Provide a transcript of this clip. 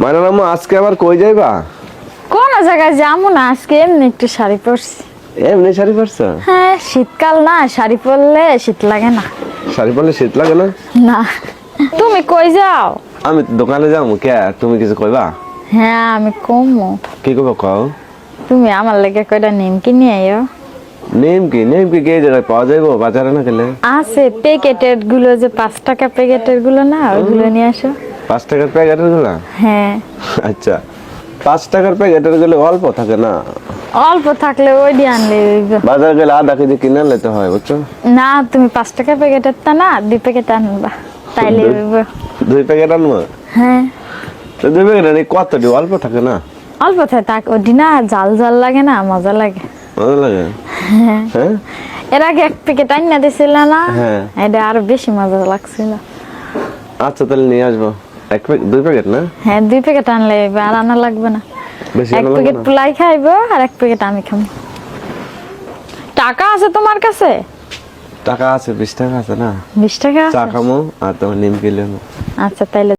Minor আম্মু আজকে আবার কই যাইবা? কোন জায়গায় যাব না আজকে এমনি একটু শাড়ি পরছি। এমনি শাড়ি পরছো? হ্যাঁ শীতকাল না শাড়ি পরলে শীত লাগে না। শাড়ি পরলে শীত লাগে না? না। তুমি কই যাও? আমি দোকানে যাব কে? তুমি কিছু কইবা? হ্যাঁ আমি কমো। কি কইবা কও? তুমি আমার লেগে কয়টা নিমকি নিয়ে আইও। নেম কি নেম কি কে জায়গায় পাওয়া যাইবো বাজারে না গেলে? আছে প্যাকেটেরগুলো যে পাঁচ টাকা প্যাকেটেরগুলো না ওইগুলো নিয়ে আসো। পাঁচ টাকার প্যাকেটেরগুলা হ্যাঁ। আচ্ছা পাঁচ টাকার প্যাকেটেরগুলো অল্প থাকে না? অল্প থাকলে ওই দিয়ে আনলে বাজার গেলে আধা কেজি কিনে নিতে হয় বুঝছ? না তুমি পাঁচ টাকা প্যাকেটের তা না দুই প্যাকেট আনবা তাইলে দুই- প্যাকেট আনব? হ্যাঁ। তো দুই প্যাকেট আনি কতটি? অল্প থাকে না? অল্প থাকে তাক ওটি না জাল জাল লাগে না মজা লাগে। ভালো লাগে? হ্যাঁ। হ্যাঁ? এর আগে এক প্যাকেট আইনা দিছিল না হ্যাঁ। এটা আরও বেশি মজা লাগছিল। আচ্ছা তাহলে নিয়ে আসব। এক প্যাকেট দুই প্যাকেট না? হ্যাঁ দুই প্যাকেট আনলে আর আনা লাগবে না। এক প্যাকেট? পোলাই খাইবো আর এক প্যাকেট আমি খাব টাকা আছে তোমার কাছে? টাকা আছে বিশ টাকা আছে না? বিশ টাকা চা আছে? খামো আর তোমার নিম কিলো আচ্ছা তাইলে